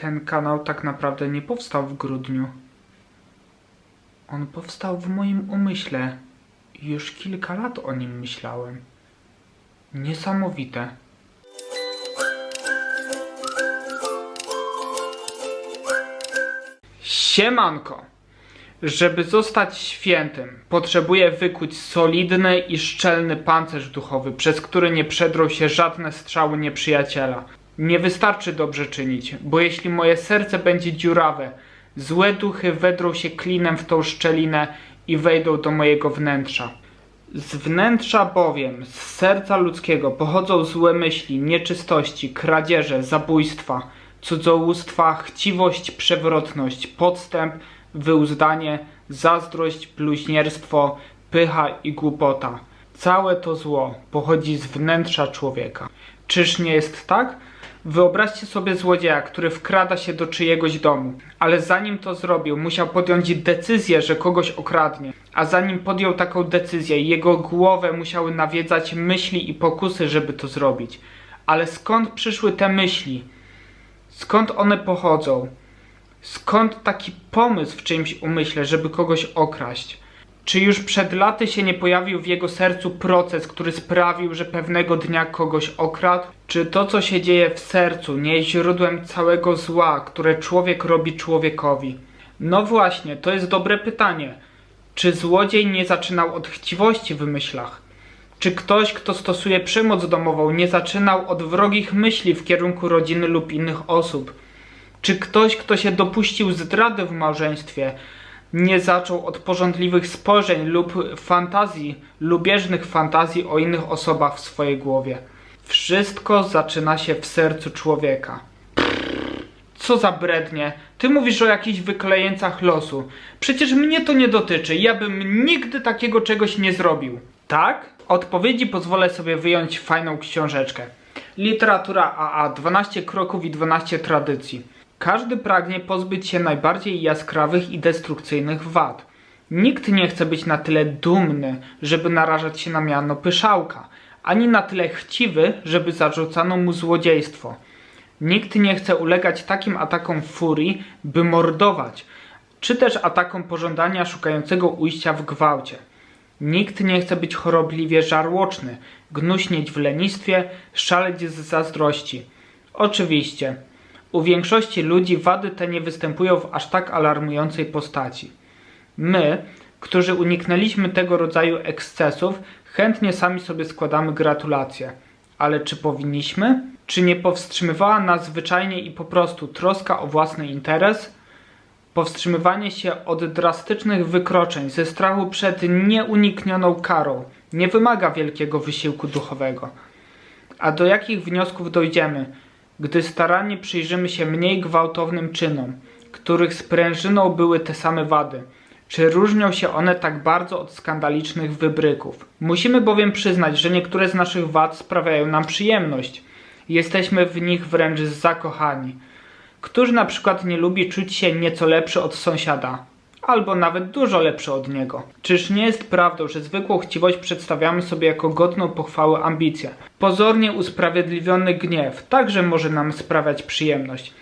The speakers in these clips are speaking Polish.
Ten kanał tak naprawdę nie powstał w grudniu. On powstał w moim umyśle. Już kilka lat o nim myślałem. Niesamowite. Siemanko! Żeby zostać świętym, potrzebuję wykuć solidny i szczelny pancerz duchowy, przez który nie przedrą się żadne strzały nieprzyjaciela. Nie wystarczy dobrze czynić, bo jeśli moje serce będzie dziurawe, złe duchy wedrą się klinem w tą szczelinę i wejdą do mojego wnętrza. Z wnętrza bowiem, z serca ludzkiego pochodzą złe myśli, nieczystości, kradzieże, zabójstwa, cudzołóstwa, chciwość, przewrotność, podstęp, wyuzdanie, zazdrość, bluźnierstwo, pycha i głupota. Całe to zło pochodzi z wnętrza człowieka. Czyż nie jest tak? Wyobraźcie sobie złodzieja, który wkrada się do czyjegoś domu, ale zanim to zrobił, musiał podjąć decyzję, że kogoś okradnie. A zanim podjął taką decyzję, jego głowę musiały nawiedzać myśli i pokusy, żeby to zrobić. Ale skąd przyszły te myśli? Skąd one pochodzą? Skąd taki pomysł w czyimś umyśle, żeby kogoś okraść? Czy już przed laty się nie pojawił w jego sercu proces, który sprawił, że pewnego dnia kogoś okradł? Czy to, co się dzieje w sercu, nie jest źródłem całego zła, które człowiek robi człowiekowi? No właśnie, to jest dobre pytanie. Czy złodziej nie zaczynał od chciwości w myślach? Czy ktoś, kto stosuje przemoc domową, nie zaczynał od wrogich myśli w kierunku rodziny lub innych osób? Czy ktoś, kto się dopuścił zdrady w małżeństwie, nie zaczął od porządliwych spojrzeń lub fantazji, lubieżnych fantazji o innych osobach w swojej głowie? Wszystko zaczyna się w sercu człowieka. Co za brednie. Ty mówisz o jakichś wyklejeńcach losu. Przecież mnie to nie dotyczy. Ja bym nigdy takiego czegoś nie zrobił. Tak? Odpowiedzi pozwolę sobie wyjąć fajną książeczkę. Literatura AA 12 kroków i 12 tradycji. Każdy pragnie pozbyć się najbardziej jaskrawych i destrukcyjnych wad. Nikt nie chce być na tyle dumny, żeby narażać się na miano pyszałka, ani na tyle chciwy, żeby zarzucano mu złodziejstwo. Nikt nie chce ulegać takim atakom furii, by mordować, czy też atakom pożądania szukającego ujścia w gwałcie. Nikt nie chce być chorobliwie żarłoczny, gnuśnieć w lenistwie, szaleć z zazdrości. Oczywiście, u większości ludzi wady te nie występują w aż tak alarmującej postaci. My, którzy uniknęliśmy tego rodzaju ekscesów, chętnie sami sobie składamy gratulacje. Ale czy powinniśmy? Czy nie powstrzymywała nas zwyczajnie i po prostu troska o własny interes? Powstrzymywanie się od drastycznych wykroczeń ze strachu przed nieuniknioną karą nie wymaga wielkiego wysiłku duchowego. A do jakich wniosków dojdziemy, gdy starannie przyjrzymy się mniej gwałtownym czynom, których sprężyną były te same wady? Czy różnią się one tak bardzo od skandalicznych wybryków? Musimy bowiem przyznać, że niektóre z naszych wad sprawiają nam przyjemność. Jesteśmy w nich wręcz zakochani. Któż na przykład nie lubi czuć się nieco lepszy od sąsiada? Albo nawet dużo lepszy od niego. Czyż nie jest prawdą, że zwykłą chciwość przedstawiamy sobie jako godną pochwały ambicję? Pozornie usprawiedliwiony gniew także może nam sprawiać przyjemność.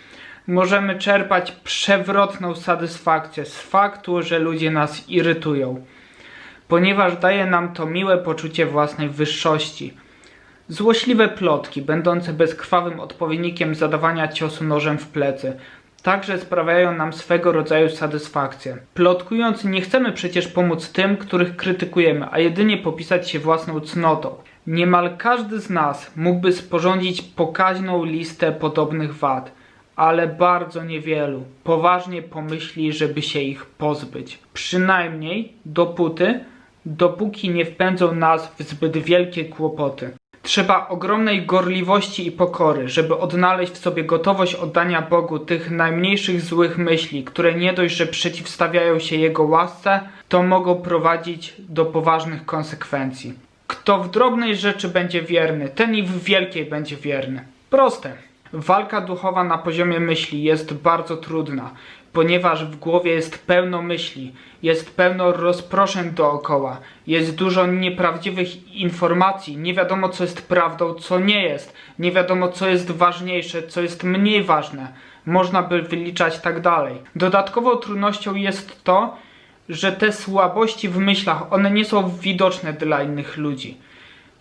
Możemy czerpać przewrotną satysfakcję z faktu, że ludzie nas irytują, ponieważ daje nam to miłe poczucie własnej wyższości. Złośliwe plotki, będące bezkrwawym odpowiednikiem zadawania ciosu nożem w plecy, także sprawiają nam swego rodzaju satysfakcję. Plotkując, nie chcemy przecież pomóc tym, których krytykujemy, a jedynie popisać się własną cnotą. Niemal każdy z nas mógłby sporządzić pokaźną listę podobnych wad, ale bardzo niewielu poważnie pomyśli, żeby się ich pozbyć. Przynajmniej dopóty, dopóki nie wpędzą nas w zbyt wielkie kłopoty. Trzeba ogromnej gorliwości i pokory, żeby odnaleźć w sobie gotowość oddania Bogu tych najmniejszych złych myśli, które nie dość, że przeciwstawiają się Jego łasce, to mogą prowadzić do poważnych konsekwencji. Kto w drobnej rzeczy będzie wierny, ten i w wielkiej będzie wierny. Proste. Walka duchowa na poziomie myśli jest bardzo trudna, ponieważ w głowie jest pełno myśli, jest pełno rozproszeń dookoła, jest dużo nieprawdziwych informacji, nie wiadomo co jest prawdą, co nie jest, nie wiadomo co jest ważniejsze, co jest mniej ważne. Można by wyliczać tak dalej. Dodatkową trudnością jest to, że te słabości w myślach, one nie są widoczne dla innych ludzi.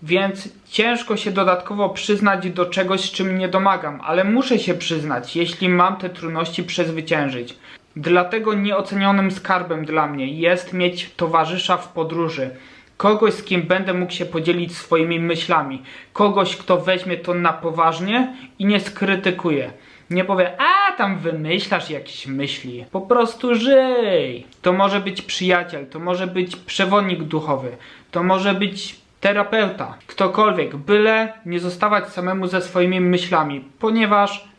Więc ciężko się dodatkowo przyznać do czegoś, czym nie domagam, ale muszę się przyznać, jeśli mam te trudności przezwyciężyć. Dlatego nieocenionym skarbem dla mnie jest mieć towarzysza w podróży. Kogoś, z kim będę mógł się podzielić swoimi myślami. Kogoś, kto weźmie to na poważnie i nie skrytykuje. Nie powie, a tam wymyślasz jakieś myśli. Po prostu żyj. To może być przyjaciel, to może być przewodnik duchowy, to może być terapeuta, ktokolwiek, byle nie zostawać samemu ze swoimi myślami, ponieważ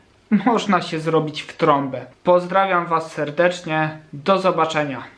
można się zrobić w trąbę. Pozdrawiam Was serdecznie, do zobaczenia.